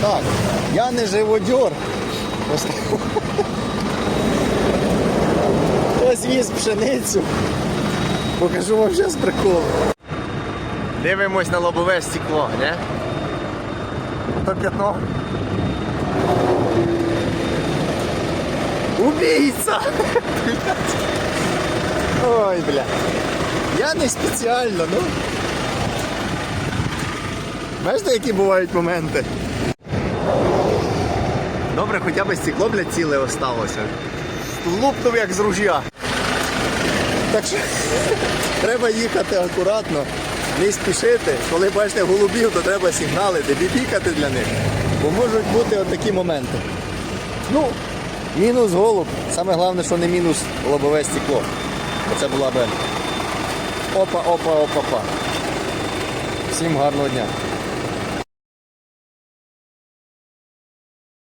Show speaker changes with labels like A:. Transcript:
A: Так, я не живодьор. Хтось віз пшеницю. Покажу вам зараз прикол. Дивимось на лобове стекло, не? То п'ятно. Убійця! Ой, бля. Я не спеціально, ну. Бачите, які бувають моменти? Добре, хоча б стекло, блядь, ціле осталося. Лупнув як з ружя. Так що треба їхати акуратно, не спішити. Коли бачите голубів, то треба сигналити, бібікати для них. Бо можуть бути отакі моменти. Ну, мінус голуб. Саме головне, що не мінус лобове стекло. Оце була б. Опа, опа, опа, опа. Всім гарного дня.